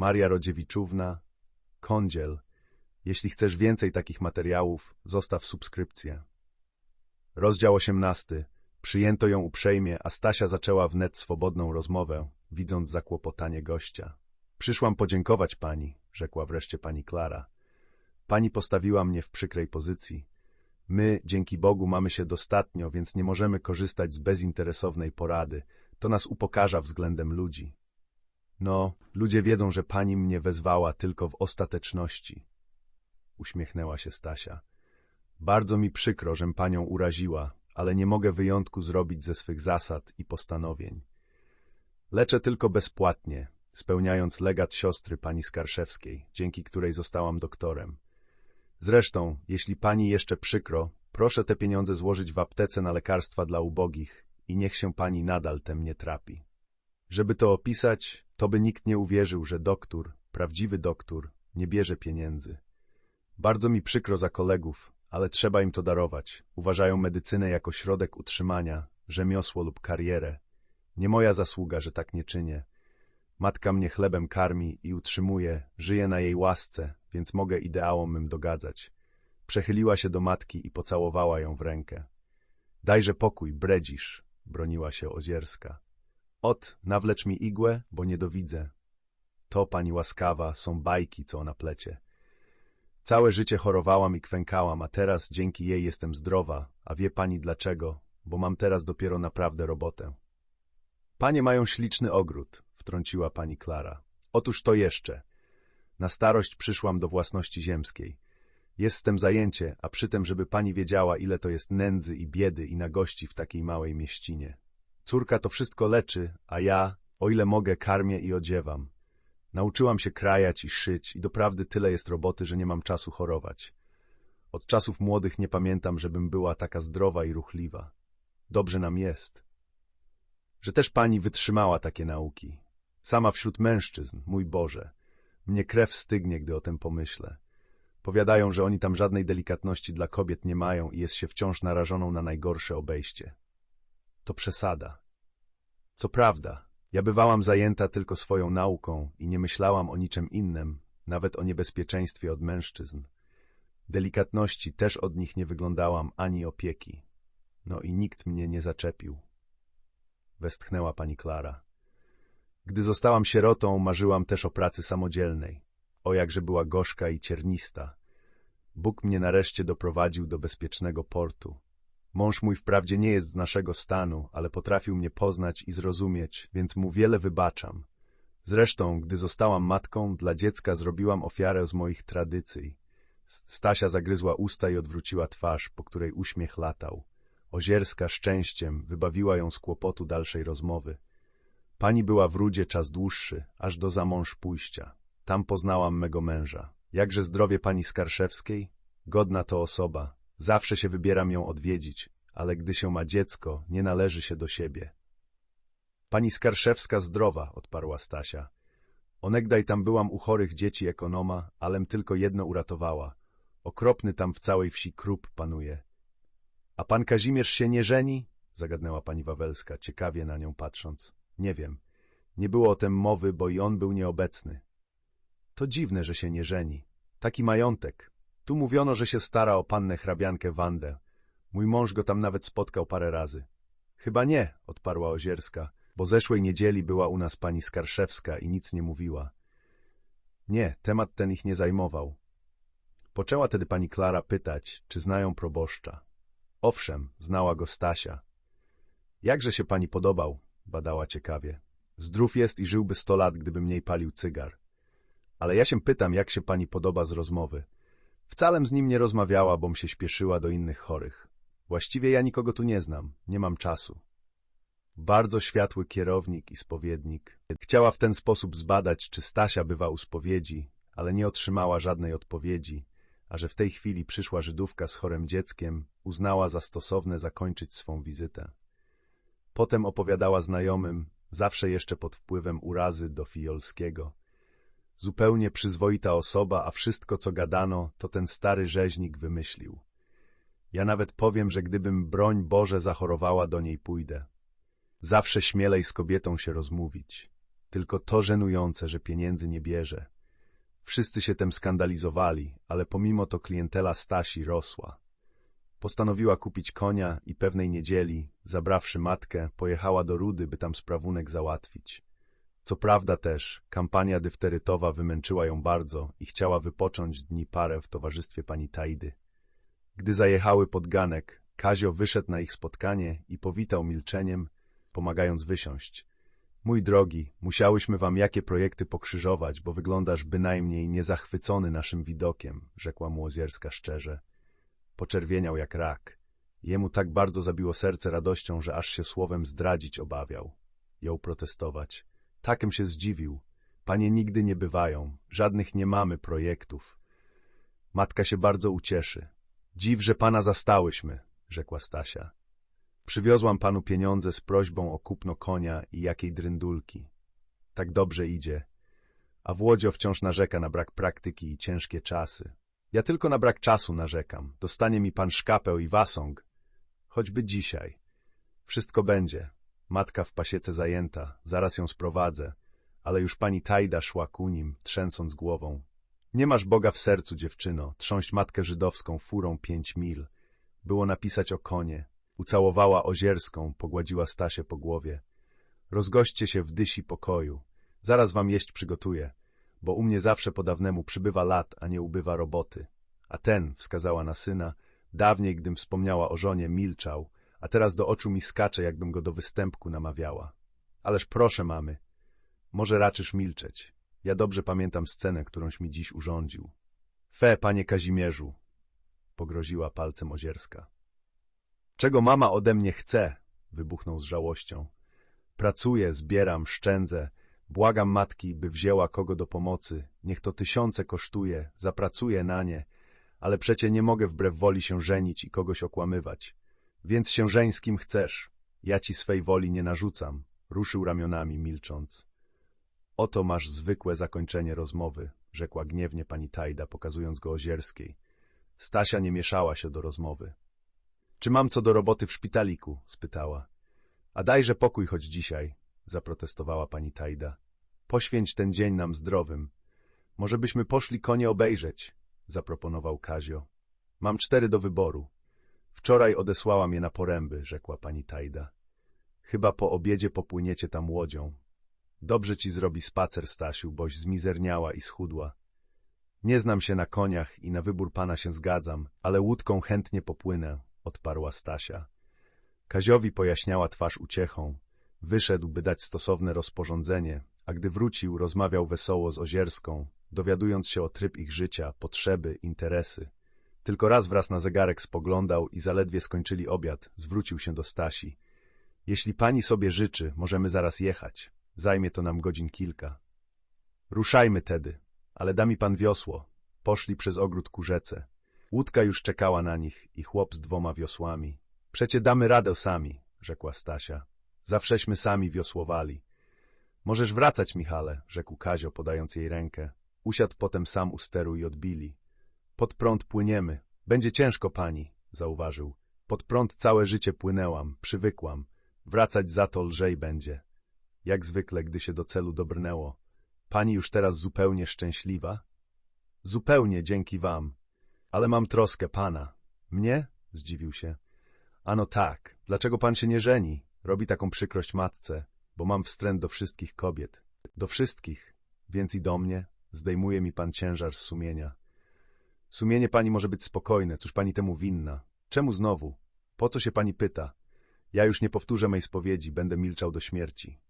Maria Rodziewiczówna, Kądziel. Jeśli chcesz więcej takich materiałów, zostaw subskrypcję. Rozdział 18. Przyjęto ją uprzejmie, a Stasia zaczęła wnet swobodną rozmowę, widząc zakłopotanie gościa. Przyszłam podziękować pani, rzekła wreszcie pani Klara. Pani postawiła mnie w przykrej pozycji. My, dzięki Bogu, mamy się dostatnio, więc nie możemy korzystać z bezinteresownej porady. To nas upokarza względem ludzi. No, ludzie wiedzą, że pani mnie wezwała tylko w ostateczności. Uśmiechnęła się Stasia. Bardzo mi przykro, żem panią uraziła, ale nie mogę wyjątku zrobić ze swych zasad i postanowień. Leczę tylko bezpłatnie, spełniając legat siostry pani Skarszewskiej, dzięki której zostałam doktorem. Zresztą, jeśli pani jeszcze przykro, proszę te pieniądze złożyć w aptece na lekarstwa dla ubogich i niech się pani nadal tem nie trapi. Żeby to opisać, to by nikt nie uwierzył, że doktor, prawdziwy doktor, nie bierze pieniędzy. Bardzo mi przykro za kolegów, ale trzeba im to darować. Uważają medycynę jako środek utrzymania, rzemiosło lub karierę. Nie moja zasługa, że tak nie czynię. Matka mnie chlebem karmi i utrzymuje, żyję na jej łasce, więc mogę ideałom mym dogadzać. Przechyliła się do matki i pocałowała ją w rękę. Dajże pokój, bredzisz, broniła się Ozierska. Ot, nawlecz mi igłę, bo nie dowidzę. To, pani łaskawa, są bajki, co ona plecie. Całe życie chorowałam i kwękałam, a teraz dzięki jej jestem zdrowa, a wie pani dlaczego, bo mam teraz dopiero naprawdę robotę. Panie mają śliczny ogród, wtrąciła pani Klara. Otóż to jeszcze. Na starość przyszłam do własności ziemskiej. Jest z tym zajęcie, a przytem, żeby pani wiedziała, ile to jest nędzy i biedy i nagości w takiej małej mieścinie. Córka to wszystko leczy, a ja, o ile mogę, karmię i odziewam. Nauczyłam się krajać i szyć i doprawdy tyle jest roboty, że nie mam czasu chorować. Od czasów młodych nie pamiętam, żebym była taka zdrowa i ruchliwa. Dobrze nam jest. Że też pani wytrzymała takie nauki. Sama wśród mężczyzn, mój Boże. Mnie krew stygnie, gdy o tym pomyślę. Powiadają, że oni tam żadnej delikatności dla kobiet nie mają i jest się wciąż narażoną na najgorsze obejście. To przesada. Co prawda, ja bywałam zajęta tylko swoją nauką i nie myślałam o niczym innym, nawet o niebezpieczeństwie od mężczyzn. Delikatności też od nich nie wyglądałam ani opieki. No i nikt mnie nie zaczepił. Westchnęła pani Klara. Gdy zostałam sierotą, marzyłam też o pracy samodzielnej. O jakże była gorzka i ciernista. Bóg mnie nareszcie doprowadził do bezpiecznego portu. Mąż mój wprawdzie nie jest z naszego stanu, ale potrafił mnie poznać i zrozumieć, więc mu wiele wybaczam. Zresztą, gdy zostałam matką, dla dziecka zrobiłam ofiarę z moich tradycji. Stasia zagryzła usta i odwróciła twarz, po której uśmiech latał. Ozierska szczęściem wybawiła ją z kłopotu dalszej rozmowy. Pani była w Rudzie czas dłuższy, aż do zamąż pójścia. Tam poznałam mego męża. Jakże zdrowie pani Skarszewskiej? Godna to osoba. Zawsze się wybieram ją odwiedzić, ale gdy się ma dziecko, nie należy się do siebie. Pani Skarszewska zdrowa, odparła Stasia. Onegdaj tam byłam u chorych dzieci ekonoma, alem tylko jedno uratowała. Okropny tam w całej wsi krup panuje. A pan Kazimierz się nie żeni? Zagadnęła pani Wawelska, ciekawie na nią patrząc. Nie wiem. Nie było o tym mowy, bo i on był nieobecny. To dziwne, że się nie żeni. Taki majątek. Tu mówiono, że się stara o pannę hrabiankę Wandę. Mój mąż go tam nawet spotkał parę razy. Chyba nie, odparła Ozierska, bo zeszłej niedzieli była u nas pani Skarszewska i nic nie mówiła. Nie, temat ten ich nie zajmował. Poczęła tedy pani Klara pytać, czy znają proboszcza. Owszem, znała go Stasia. Jakże się pani podobał? badała ciekawie. Zdrów jest i żyłby sto lat, gdyby mniej palił cygar. Ale ja się pytam, jak się pani podoba z rozmowy. Wcalem z nim nie rozmawiała, bom się śpieszyła do innych chorych. Właściwie ja nikogo tu nie znam, nie mam czasu. Bardzo światły kierownik i spowiednik. Chciała w ten sposób zbadać, czy Stasia bywa u spowiedzi, ale nie otrzymała żadnej odpowiedzi, a że w tej chwili przyszła Żydówka z chorym dzieckiem, uznała za stosowne zakończyć swą wizytę. Potem opowiadała znajomym, zawsze jeszcze pod wpływem urazy do Fijolskiego. Zupełnie przyzwoita osoba, a wszystko, co gadano, to ten stary rzeźnik wymyślił. Ja nawet powiem, że gdybym, broń Boże, zachorowała, do niej pójdę. Zawsze śmielej z kobietą się rozmówić. Tylko to żenujące, że pieniędzy nie bierze. Wszyscy się tem skandalizowali, ale pomimo to klientela Stasi rosła. Postanowiła kupić konia i pewnej niedzieli, zabrawszy matkę, pojechała do Rudy, by tam sprawunek załatwić. Co prawda też, kampania dyfterytowa wymęczyła ją bardzo i chciała wypocząć dni parę w towarzystwie pani Tajdy. Gdy zajechały pod ganek, Kazio wyszedł na ich spotkanie i powitał milczeniem, pomagając wysiąść. Mój drogi, musiałyśmy wam jakie projekty pokrzyżować, bo wyglądasz bynajmniej niezachwycony naszym widokiem, rzekła mu Ozierska szczerze. Poczerwieniał jak rak. Jemu tak bardzo zabiło serce radością, że aż się słowem zdradzić obawiał. Jął protestować. Takem się zdziwił. Panie nigdy nie bywają, żadnych nie mamy projektów. Matka się bardzo ucieszy. Dziw, że pana zastałyśmy, rzekła Stasia. Przywiozłam panu pieniądze z prośbą o kupno konia i jakiej dryndulki. Tak dobrze idzie. A Włodzio wciąż narzeka na brak praktyki i ciężkie czasy. Ja tylko na brak czasu narzekam. Dostanie mi pan szkapeł i wasąg. Choćby dzisiaj. Wszystko będzie. Matka w pasiece zajęta, zaraz ją sprowadzę. Ale już pani Tajda szła ku nim, trzęsąc głową. Nie masz Boga w sercu, dziewczyno, trząść matkę żydowską furą pięć mil. Było napisać o konie. Ucałowała Ozierską, pogładziła Stasię po głowie. Rozgoście się w dysi pokoju. Zaraz wam jeść przygotuję, bo u mnie zawsze po dawnemu przybywa lat, a nie ubywa roboty. A ten, wskazała na syna, dawniej, gdym wspomniała o żonie, milczał, a teraz do oczu mi skacze, jakbym go do występku namawiała. Ależ proszę, mamy, może raczysz milczeć. Ja dobrze pamiętam scenę, którąś mi dziś urządził. Fe, panie Kazimierzu, pogroziła palcem Ozierska. Czego mama ode mnie chce? wybuchnął z żałością. Pracuję, zbieram, szczędzę, błagam matki, by wzięła kogo do pomocy, niech to tysiące kosztuje, zapracuję na nie, ale przecie nie mogę wbrew woli się żenić i kogoś okłamywać. Więc się żeń z kim chcesz, ja ci swej woli nie narzucam, ruszył ramionami, milcząc. Oto masz zwykłe zakończenie rozmowy, rzekła gniewnie pani Tajda, pokazując go Ozierskiej. Stasia nie mieszała się do rozmowy. Czy mam co do roboty w szpitaliku? spytała. A dajże pokój choć dzisiaj, zaprotestowała pani Tajda. Poświęć ten dzień nam zdrowym. Może byśmy poszli konie obejrzeć, zaproponował Kazio. Mam cztery do wyboru. Wczoraj odesłałam je na poręby, rzekła pani Tajda. Chyba po obiedzie popłyniecie tam łodzią. Dobrze ci zrobi spacer, Stasiu, boś zmizerniała i schudła. Nie znam się na koniach i na wybór pana się zgadzam, ale łódką chętnie popłynę, odparła Stasia. Kaziowi pojaśniała twarz uciechą. Wyszedł, by dać stosowne rozporządzenie, a gdy wrócił, rozmawiał wesoło z Ozierską, dowiadując się o tryb ich życia, potrzeby, interesy. Tylko raz wraz na zegarek spoglądał i zaledwie skończyli obiad, zwrócił się do Stasi. Jeśli pani sobie życzy, możemy zaraz jechać. Zajmie to nam godzin kilka. Ruszajmy tedy, ale da mi pan wiosło. Poszli przez ogród ku rzece. Łódka już czekała na nich i chłop z dwoma wiosłami. Przecie damy radę sami, rzekła Stasia. Zawsześmy sami wiosłowali. Możesz wracać, Michale, rzekł Kazio, podając jej rękę. Usiadł potem sam u steru i odbili. Pod prąd płyniemy. Będzie ciężko, pani, zauważył. Pod prąd całe życie płynęłam, przywykłam. Wracać za to lżej będzie. Jak zwykle, gdy się do celu dobrnęło. Pani już teraz zupełnie szczęśliwa? Zupełnie dzięki wam. Ale mam troskę pana. Mnie? Zdziwił się. Ano tak. Dlaczego pan się nie żeni? Robi taką przykrość matce, bo mam wstręt do wszystkich kobiet. Do wszystkich. Więc i do mnie. Zdejmuje mi pan ciężar z sumienia. Sumienie pani może być spokojne. Cóż pani temu winna? Czemu znowu? Po co się pani pyta? Ja już nie powtórzę mej spowiedzi, będę milczał do śmierci.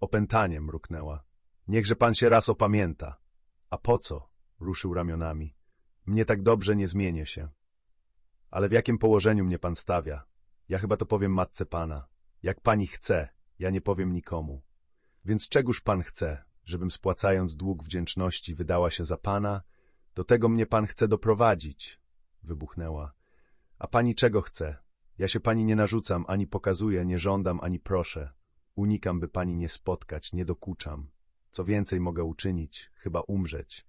Opętanie mruknęła. Niechże pan się raz opamięta. A po co? Ruszył ramionami. Mnie tak dobrze nie zmienię się. Ale w jakim położeniu mnie pan stawia? Ja chyba to powiem matce pana. Jak pani chce, ja nie powiem nikomu. Więc czegóż pan chce, żebym spłacając dług wdzięczności wydała się za pana? Do tego mnie pan chce doprowadzić. Wybuchnęła. A pani czego chce? Ja się pani nie narzucam, ani pokazuję, nie żądam, ani proszę. Unikam, by pani nie spotkać, nie dokuczam. Co więcej mogę uczynić, chyba umrzeć.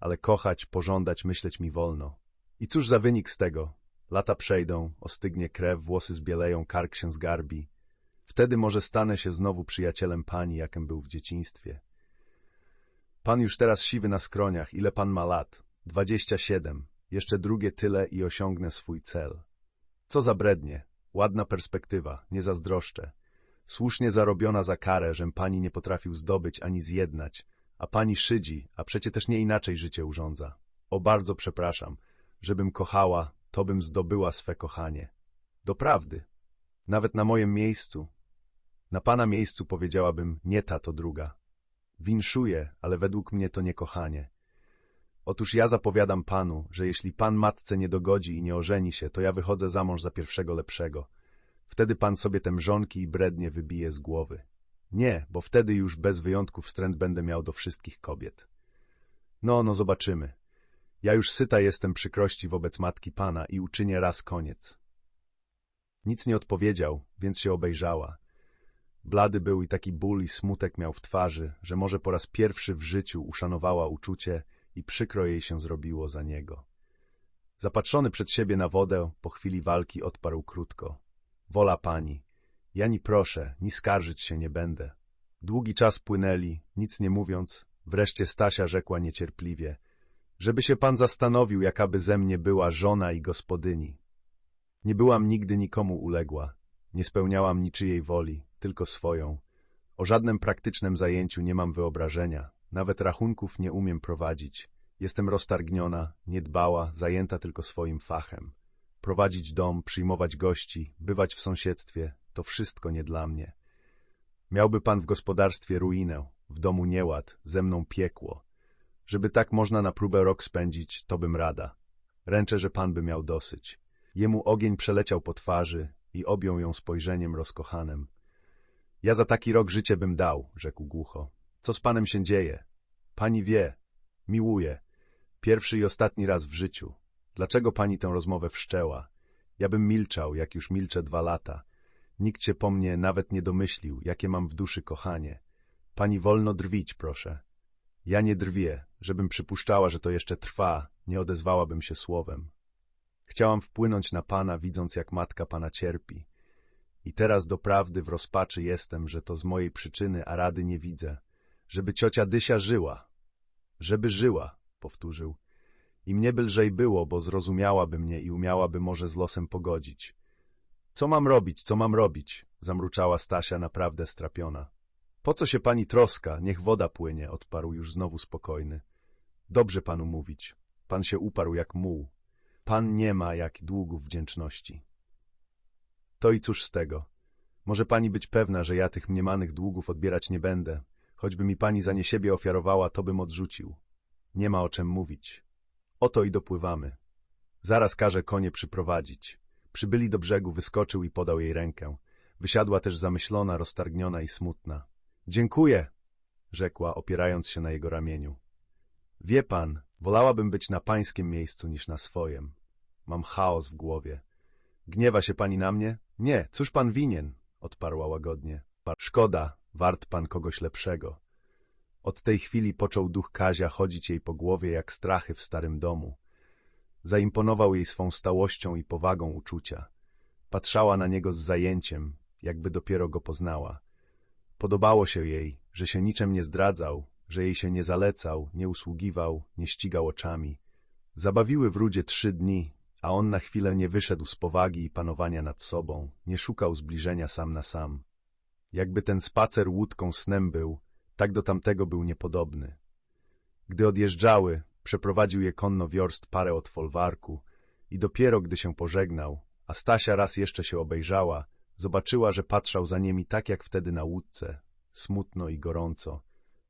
Ale kochać, pożądać, myśleć mi wolno. I cóż za wynik z tego? Lata przejdą, ostygnie krew, włosy zbieleją, kark się zgarbi. Wtedy może stanę się znowu przyjacielem pani, jakem był w dzieciństwie. Pan już teraz siwy na skroniach. Ile pan ma lat? Dwadzieścia siedem. Jeszcze drugie tyle i osiągnę swój cel. Co za brednie. Ładna perspektywa, nie zazdroszczę. Słusznie zarobiona za karę, żem pani nie potrafił zdobyć ani zjednać, a pani szydzi, a przecie też nie inaczej życie urządza. O bardzo przepraszam, żebym kochała, to bym zdobyła swe kochanie. Doprawdy. Nawet na mojem miejscu. Na pana miejscu powiedziałabym, nie ta to druga. Winszuję, ale według mnie to nie kochanie. Otóż ja zapowiadam panu, że jeśli pan matce nie dogodzi i nie ożeni się, to ja wychodzę za mąż za pierwszego lepszego. Wtedy pan sobie te mrzonki i brednie wybije z głowy. Nie, bo wtedy już bez wyjątku wstręt będę miał do wszystkich kobiet. No, no zobaczymy. Ja już syta jestem przykrości wobec matki pana i uczynię raz koniec. Nic nie odpowiedział, więc się obejrzała. Blady był i taki ból i smutek miał w twarzy, że może po raz pierwszy w życiu uszanowała uczucie i przykro jej się zrobiło za niego. Zapatrzony przed siebie na wodę, po chwili walki odparł krótko. Wola pani, ja ni proszę, ni skarżyć się nie będę. Długi czas płynęli, nic nie mówiąc, wreszcie Stasia rzekła niecierpliwie, żeby się pan zastanowił, jakaby ze mnie była żona i gospodyni. Nie byłam nigdy nikomu uległa, nie spełniałam niczyjej woli, tylko swoją. O żadnym praktycznym zajęciu nie mam wyobrażenia, nawet rachunków nie umiem prowadzić. Jestem roztargniona, niedbała, zajęta tylko swoim fachem. Prowadzić dom, przyjmować gości, bywać w sąsiedztwie, to wszystko nie dla mnie. Miałby pan w gospodarstwie ruinę, w domu nieład, ze mną piekło. Żeby tak można na próbę rok spędzić, to bym rada. Ręczę, że pan by miał dosyć. Jemu ogień przeleciał po twarzy i objął ją spojrzeniem rozkochanem. Ja za taki rok życie bym dał, rzekł głucho. Co z panem się dzieje? Pani wie. Miłuję. Pierwszy i ostatni raz w życiu. Dlaczego pani tę rozmowę wszczęła? Ja bym milczał, jak już milczę dwa lata. Nikt się po mnie nawet nie domyślił, jakie mam w duszy kochanie. Pani wolno drwić, proszę. Ja nie drwię, żebym przypuszczała, że to jeszcze trwa, nie odezwałabym się słowem. Chciałam wpłynąć na pana, widząc, jak matka pana cierpi. I teraz doprawdy w rozpaczy jestem, że to z mojej przyczyny, a rady nie widzę. Żeby ciocia Dysia żyła. Żeby żyła, powtórzył. I mnie by lżej było, bo zrozumiałaby mnie i umiałaby może z losem pogodzić. Co mam robić, co mam robić? Zamruczała Stasia naprawdę strapiona. Po co się pani troska? Niech woda płynie, odparł już znowu spokojny. Dobrze panu mówić. Pan się uparł jak muł. Pan nie ma jak długów wdzięczności. To i cóż z tego? Może pani być pewna, że ja tych mniemanych długów odbierać nie będę. Choćby mi pani za nie siebie ofiarowała, to bym odrzucił. Nie ma o czym mówić. Oto i dopływamy. Zaraz każe konie przyprowadzić. Przybyli do brzegu, wyskoczył i podał jej rękę. Wysiadła też zamyślona, roztargniona i smutna. Dziękuję, rzekła, opierając się na jego ramieniu. Wie pan, wolałabym być na pańskim miejscu niż na swojem. Mam chaos w głowie. Gniewa się pani na mnie? Nie, cóż pan winien? odparła łagodnie. Szkoda, wart pan kogoś lepszego. Od tej chwili począł duch Kazia chodzić jej po głowie jak strachy w starym domu. Zaimponował jej swą stałością i powagą uczucia. Patrzała na niego z zajęciem, jakby dopiero go poznała. Podobało się jej, że się niczym nie zdradzał, że jej się nie zalecał, nie usługiwał, nie ścigał oczami. Zabawiły w rudzie trzy dni, a on na chwilę nie wyszedł z powagi i panowania nad sobą, nie szukał zbliżenia sam na sam. Jakby ten spacer łódką snem był, tak do tamtego był niepodobny. Gdy odjeżdżały, przeprowadził je konno wiorst parę od folwarku i dopiero gdy się pożegnał, a Stasia raz jeszcze się obejrzała, zobaczyła, że patrzał za nimi tak jak wtedy na łódce, smutno i gorąco.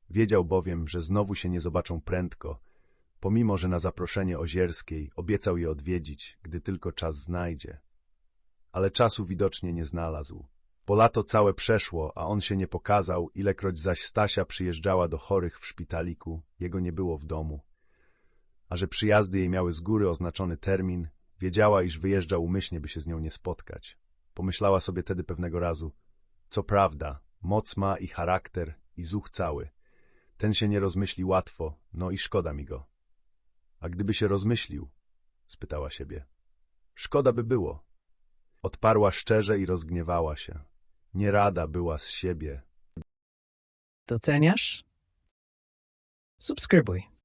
Wiedział bowiem, że znowu się nie zobaczą prędko, pomimo że na zaproszenie Ozierskiej obiecał je odwiedzić, gdy tylko czas znajdzie. Ale czasu widocznie nie znalazł. Bo lato całe przeszło, a on się nie pokazał, ilekroć zaś Stasia przyjeżdżała do chorych w szpitaliku, jego nie było w domu. A że przyjazdy jej miały z góry oznaczony termin, wiedziała, iż wyjeżdża umyślnie, by się z nią nie spotkać. Pomyślała sobie tedy pewnego razu, co prawda, moc ma i charakter, i zuch cały. Ten się nie rozmyśli łatwo, no i szkoda mi go. A gdyby się rozmyślił? spytała siebie. Szkoda by było. Odparła szczerze i rozgniewała się. Nie rada była z siebie. Doceniasz? subskrybuj.